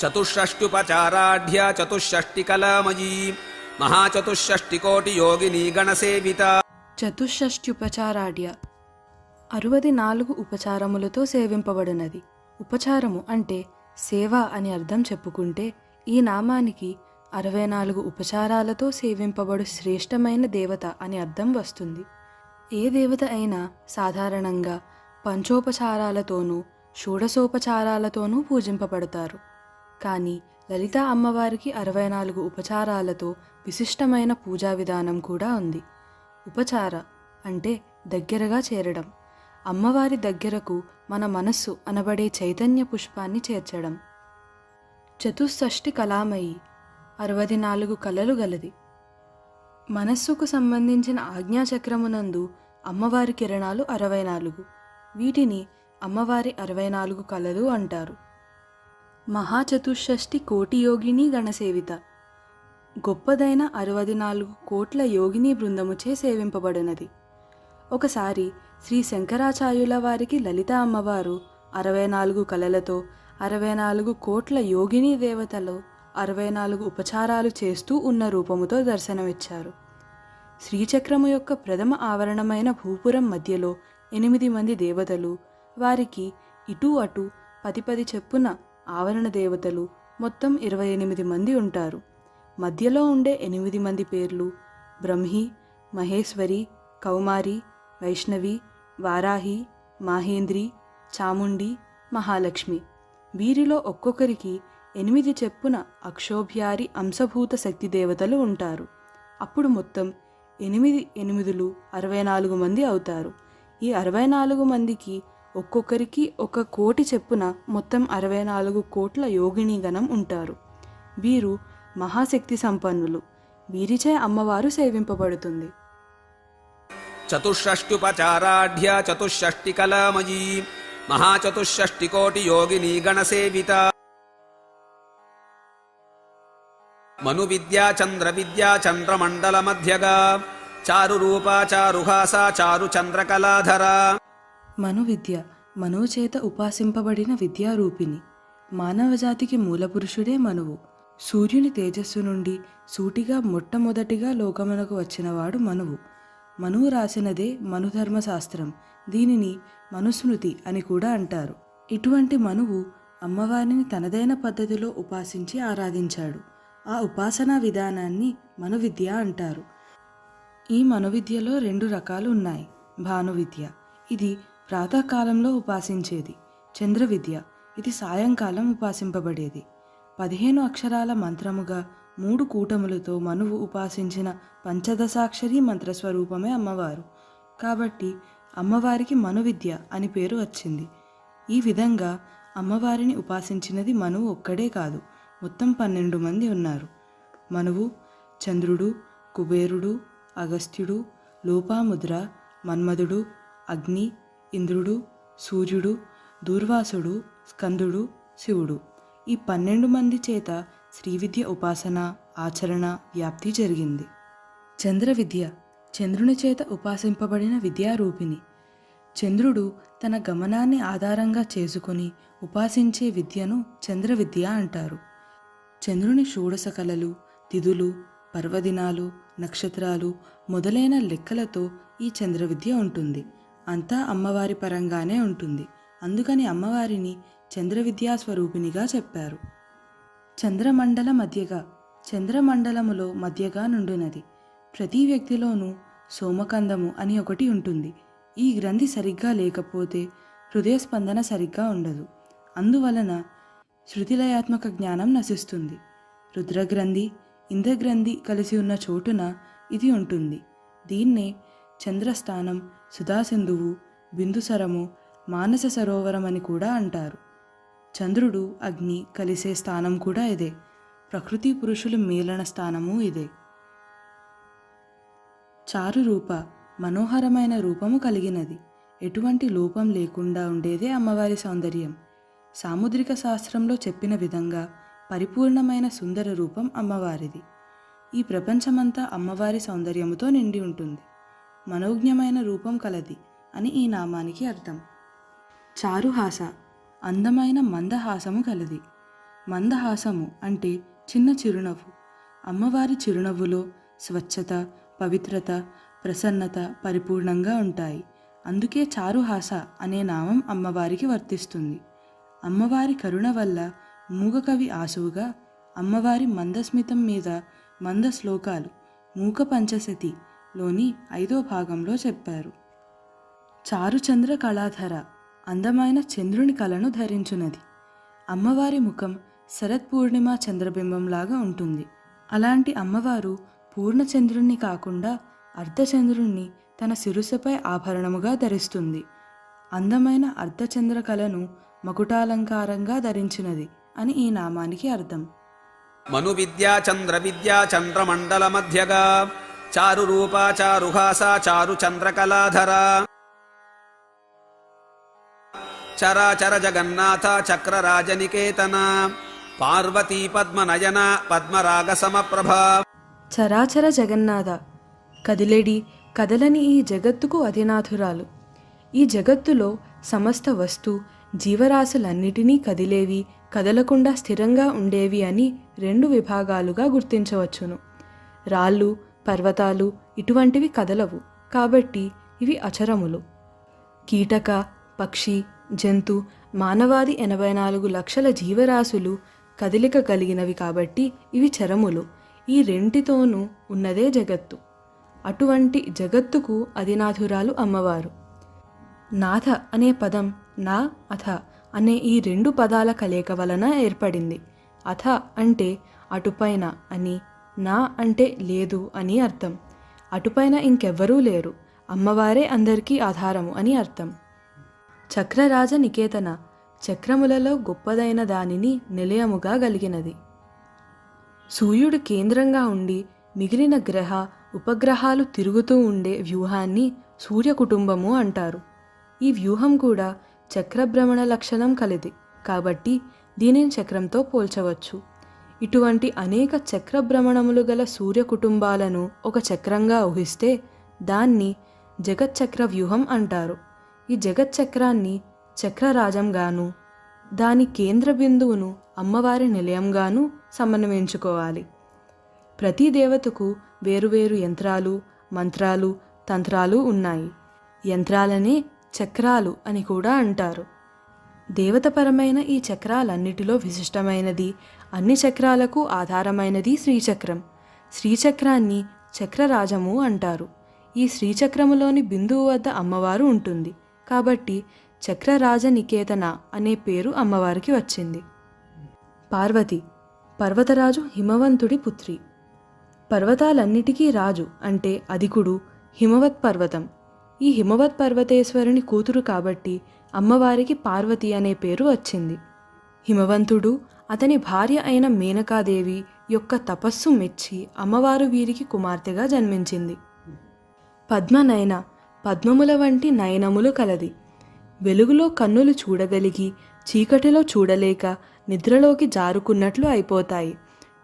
చతుషష్ట్యుపచారాఢ్య చతుషష్టికలామయీ మహాచతుషష్టికోటియోగినీ గణసేవిత చతుషష్ట్యుపచారాఢ్య అరువది నాలుగు ఉపచారములతో సేవింపబడినది. ఉపచారము అంటే సేవ అని అర్థం చెప్పుకుంటే ఈ నామానికి అరవై నాలుగు ఉపచారాలతో సేవింపబడు శ్రేష్టమైన దేవత అని అర్థం వస్తుంది. ఏ దేవత అయినా సాధారణంగా పంచోపచారాలతోనూ షోడశోపచారాలతోనూ పూజింపబడతారు. కానీ లలిత అమ్మవారికి అరవై నాలుగు ఉపచారాలతో విశిష్టమైన పూజా విధానం కూడా ఉంది. ఉపచార అంటే దగ్గరగా చేరడం అమ్మవారి దగ్గరకు మన మనస్సు అనబడే చైతన్య పుష్పాన్ని చేర్చడం. చతుషష్ఠి కళామయి అరవది నాలుగు కళలు గలది. మనస్సుకు సంబంధించిన ఆజ్ఞాచక్రమునందు అమ్మవారి కిరణాలు అరవై నాలుగు వీటిని అమ్మవారి అరవై నాలుగు కళలు అంటారు. మహాచతుషష్ఠి కోటి యోగిని గణసేవిత. గొప్పదైన అరవది నాలుగు కోట్ల యోగిని బృందముచే సేవింపబడినది. ఒకసారి శ్రీ శంకరాచార్యుల వారికి లలిత అమ్మవారు అరవై నాలుగు కళలతో అరవై నాలుగు కోట్ల యోగిని దేవతలు అరవై నాలుగు ఉపచారాలు చేస్తూ ఉన్న రూపముతో దర్శనమిచ్చారు. శ్రీచక్రము యొక్క ప్రథమ ఆవరణమైన భూపురం మధ్యలో ఎనిమిది మంది దేవతలు వారికి ఇటు అటు పది పది చెప్పున ఆవరణ దేవతలు మొత్తం ఇరవై ఎనిమిది మంది ఉంటారు. మధ్యలో ఉండే ఎనిమిది మంది పేర్లు బ్రహ్మి మహేశ్వరి కౌమారి వైష్ణవి వారాహి మాహేంద్రి చాముండి మహాలక్ష్మి. వీరిలో ఒక్కొక్కరికి ఎనిమిది చెప్పున అక్షోభ్యారి అంశభూత శక్తి దేవతలు ఉంటారు. అప్పుడు మొత్తం ఎనిమిది ఎనిమిదిలు అరవై నాలుగు మంది అవుతారు. ఈ అరవై నాలుగు మందికి ఒక్కొక్కరికి ఒక కోటి చెప్పున మొత్తం అరవై నాలుగు కోట్ల యోగిని గణం ఉంటారు. వీరు మహాశక్తి సంపన్నులు. వీరిచే అమ్మవారు సేవింపబడుతుంది. చతుషష్ట్యుపచారాఢ్య చతుషష్టికలామయీ మహాచతుషష్టికోటియోగినీ గణసేవిత మను విద్యా చంద్ర విద్యా చంద్రమండల మధ్యగా. చారు రూపా చారుహాస చారు చంద్రకళాధరా మను విద్య మనోచేత ఉపాసింపబడిన విద్యారూపిణి. మానవజాతికి మూలపురుషుడే మనువు. సూర్యుని తేజస్సు నుండి సూటిగా మొట్టమొదటిగా లోకమునకు వచ్చినవాడు మనువు. మనువు రాసినదే మనుధర్మశాస్త్రం. దీనిని మనుస్మృతి అని కూడా అంటారు. ఇటువంటి మనువు అమ్మవారిని తనదైన పద్ధతిలో ఉపాసించి ఆరాధించాడు. ఆ ఉపాసనా విధానాన్ని మనువిద్య అంటారు. ఈ మనువిద్యలో రెండు రకాలు ఉన్నాయి. భాను విద్య ఇది ప్రాతకాలంలో ఉపాసించేది. చంద్ర విద్య ఇది సాయంకాలం ఉపాసింపబడేది. పదిహేను అక్షరాల మంత్రముగా మూడు కూటములతో మనువు ఉపాసించిన పంచదశాక్షరి మంత్రస్వరూపమే అమ్మవారు. కాబట్టి అమ్మవారికి మనువిద్య అని పేరు వచ్చింది. ఈ విధంగా అమ్మవారిని ఉపాసించినది మనువు ఒక్కడే కాదు మొత్తం పన్నెండు మంది ఉన్నారు. మనువు చంద్రుడు కుబేరుడు అగస్త్యుడు లోపాముద్ర మన్మధుడు అగ్ని ఇంద్రుడు సూర్యుడు దూర్వాసుడు స్కందుడు శివుడు. ఈ పన్నెండు మంది చేత శ్రీవిద్య ఉపాసన ఆచరణ వ్యాప్తి జరిగింది. చంద్ర విద్య చంద్రుని చేత ఉపాసింపబడిన విద్యారూపిణి. చంద్రుడు తన గమనాన్ని ఆధారంగా చేసుకుని ఉపాసించే విద్యను చంద్ర విద్య అంటారు. చంద్రుని షోడశ కళలు తిథులు పర్వదినాలు నక్షత్రాలు మొదలైన లెక్కలతో ఈ చంద్ర విద్య ఉంటుంది. అంతా అమ్మవారి పరంగానే ఉంటుంది. అందుకని అమ్మవారిని చంద్ర విద్యా స్వరూపిణిగా చెప్పారు. చంద్రమండల మధ్యగా చంద్రమండలములో మధ్యగా నుండునది. ప్రతి వ్యక్తిలోనూ సోమకందము అని ఒకటి ఉంటుంది. ఈ గ్రంథి సరిగ్గా లేకపోతే హృదయ స్పందన సరిగ్గా ఉండదు. అందువలన శృతిలయాత్మక జ్ఞానం నశిస్తుంది. రుద్రగ్రంథి ఇంద్రగ్రంథి కలిసి ఉన్న చోటున ఇది ఉంటుంది. దీన్నే చంద్రస్థానం సుధాసింధువు బిందుసరము మానస సరోవరం అని కూడా అంటారు. చంద్రుడు అగ్ని కలిసే స్థానం కూడా ఇదే. ప్రకృతి పురుషుల మేలన స్థానము ఇదే. చారు రూప మనోహరమైన రూపము కలిగినది. ఎటువంటి లోపం లేకుండా ఉండేదే అమ్మవారి సౌందర్యం. సాముద్రిక శాస్త్రంలో చెప్పిన విధంగా పరిపూర్ణమైన సుందర రూపం అమ్మవారిది. ఈ ప్రపంచమంతా అమ్మవారి సౌందర్యముతో నిండి ఉంటుంది. మనోజ్ఞమైన రూపం కలది అని ఈ నామానికి అర్థం. చారుహాస అందమైన మందహాసము కలది. మందహాసము అంటే చిన్న చిరునవ్వు. అమ్మవారి చిరునవ్వులో స్వచ్ఛత పవిత్రత ప్రసన్నత పరిపూర్ణంగా ఉంటాయి. అందుకే చారుహాస అనే నామం అమ్మవారికి వర్తిస్తుంది. అమ్మవారి కరుణ వల్ల మూగకవి ఆసువుగా అమ్మవారి మందస్మితం మీద మంద శ్లోకాలు మూక పంచశతి లోని ఐదో భాగంలో చెప్పారు. చారుచంద్ర కళాధర అందమైన చంద్రుని కళను ధరించున్నది అమ్మవారి ముఖం శరత్ పూర్ణిమ చంద్రబింబంలాగా ఉంటుంది. అలాంటి అమ్మవారు పూర్ణచంద్రుణ్ణి కాకుండా అర్ధచంద్రుణ్ణి తన శిరుసపై ఆభరణముగా ధరిస్తుంది. అందమైన అర్ధచంద్ర కళను మకుటాలంకారంగా ధరించినది అని ఈ నామానికి అర్థం. మను విద్యా చంద్ర విద్యా చంద్రమండల మధ్యగా చారు రూపా చారుహాస చారు చంద్రకళాధర. చరాచర జగన్నాథ చక్ర రాజనికేతన పార్వతీ పద్మనయన పద్మరాగ సమప్రభ చరాచర జగన్నాథ కదిలేడి కదలని ఈ జగత్తుకు అధినాథురాలు. ఈ జగత్తులో సమస్త వస్తు జీవరాశులన్నిటినీ కదిలేవి కదలకుండా స్థిరంగా ఉండేవి అని రెండు విభాగాలుగా గుర్తించవచ్చును. రాళ్ళు పర్వతాలు ఇటువంటివి కదలవు కాబట్టి ఇవి అచరములు. కీటక పక్షి జంతు మానవాది ఎనభై నాలుగు లక్షల జీవరాశులు కదలిక కలిగినవి కాబట్టి ఇవి చరములు. ఈ రెంటితోనూ ఉన్నదే జగత్తు. అటువంటి జగత్తుకు అధినాథురాలు అమ్మవారు. నాథ అనే పదం నా అథ అనే ఈ రెండు పదాల కలయిక వలన ఏర్పడింది. అథ అంటే అటుపైన అని నా అంటే లేదు అని అర్థం. అటుపైన ఇంకెవ్వరూ లేరు. అమ్మవారే అందరికీ ఆధారము అని అర్థం. చక్రరాజ నికేతన చక్రములలో గొప్పదైన దానిని నిలయముగా గలిగినది. సూర్యుడు కేంద్రంగా ఉండి మిగిలిన గ్రహ ఉపగ్రహాలు తిరుగుతూ ఉండే వ్యూహాన్ని సూర్య కుటుంబము అంటారు. ఈ వ్యూహం కూడా చక్రభ్రమణ లక్షణం కలిది. కాబట్టి దీనిని చక్రంతో పోల్చవచ్చు. ఇటువంటి అనేక చక్రభ్రమణములు గల సూర్య కుటుంబాలను ఒక చక్రంగా ఊహిస్తే దాన్ని జగచ్చక్ర వ్యూహం అంటారు. ఈ జగచ్చక్రాన్ని చక్రరాజంగాను దాని కేంద్ర బిందువును అమ్మవారి నిలయంగాను సమన్వయించుకోవాలి. ప్రతి దేవతకు వేరువేరు యంత్రాలు మంత్రాలు తంత్రాలు ఉన్నాయి. యంత్రాలనే చక్రాలు అని కూడా అంటారు. దేవతపరమైన ఈ చక్రాలన్నిటిలో విశిష్టమైనది అన్ని చక్రాలకు ఆధారమైనది శ్రీచక్రం. శ్రీచక్రాన్ని చక్రరాజము అంటారు. ఈ శ్రీచక్రములోని బిందువు వద్ద అమ్మవారు ఉంటుంది. కాబట్టి చక్రరాజ నికేతన అనే పేరు అమ్మవారికి వచ్చింది. పార్వతి పర్వతరాజు హిమవంతుడి పుత్రి. పర్వతాలన్నిటికీ రాజు అంటే అధికుడు హిమవత్ పర్వతం ఈ హిమవత్ పర్వతేశ్వరుని కూతురు కాబట్టి అమ్మవారికి పార్వతి అనే పేరు వచ్చింది. హిమవంతుడు అతని భార్య అయిన మేనకాదేవి యొక్క తపస్సు మెచ్చి అమ్మవారు వీరికి కుమార్తెగా జన్మించింది. పద్మనయన పద్మముల వంటి నయనములు కలది. వెలుగులో కన్నులు చూడగలిగి చీకటిలో చూడలేక నిద్రలోకి జారుకున్నట్లు అయిపోతాయి.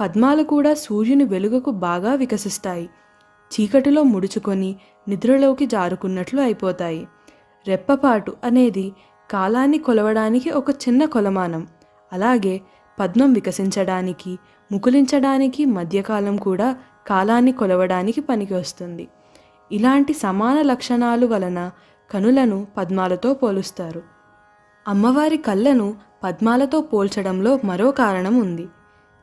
పద్మాలు కూడా సూర్యుని వెలుగుకు బాగా వికసిస్తాయి. చీకటిలో ముడుచుకొని నిద్రలోకి జారుకున్నట్లు అయిపోతాయి. రెప్పపాటు అనేది కాలాన్ని కొలవడానికి ఒక చిన్న కొలమానం. అలాగే పద్మం వికసించడానికి ముకులించడానికి మధ్యకాలం కూడా కాలాన్ని కొలవడానికి పనికి వస్తుంది. ఇలాంటి సమాన లక్షణాలు వలన కనులను పద్మాలతో పోలుస్తారు. అమ్మవారి కళ్ళను పద్మాలతో పోల్చడంలో మరో కారణం ఉంది.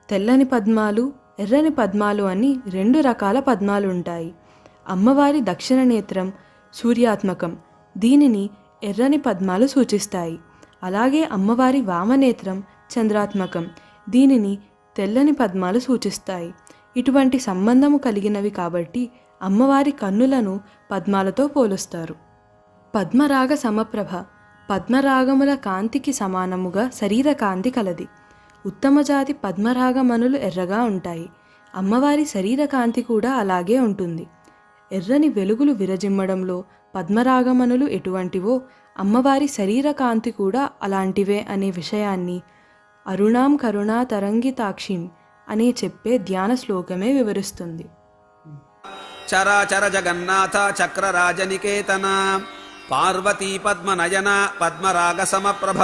తెల్లని పద్మాలు ఎర్రని పద్మాలు అని రెండు రకాల పద్మాలు ఉంటాయి అమ్మవారి దక్షిణ నేత్రం సూర్యాత్మకం. దీనిని ఎర్రని పద్మాలు సూచిస్తాయి. అలాగే అమ్మవారి వామనేత్రం చంద్రాత్మకం. దీనిని తెల్లని పద్మాలు సూచిస్తాయి. ఇటువంటి సంబంధము కలిగినవి కాబట్టి అమ్మవారి కన్నులను పద్మాలతో పోలుస్తారు. పద్మరాగ సమప్రభ. పద్మరాగముల కాంతికి సమానముగా శరీర కాంతి కలది. ఉత్తమ జాతి పద్మరాగమనులు ఎర్రగా ఉంటాయి. అమ్మవారి శరీర కాంతి కూడా అలాగే ఉంటుంది. ఎర్రని వెలుగులు విరజిమ్మడంలో పద్మరాగమనులు ఎటువంటివో అమ్మవారి శరీర కాంతి కూడా అలాంటివే అనే విషయాన్ని అరుణాం కరుణా తరంగితాక్షిం అనే చెప్పే ధ్యాన శ్లోకమే వివరిస్తుంది. చరాచర జగన్నాథ చక్ర రాజనికేతన పార్వతీ పద్మనయన పద్మరాగ సమప్రభ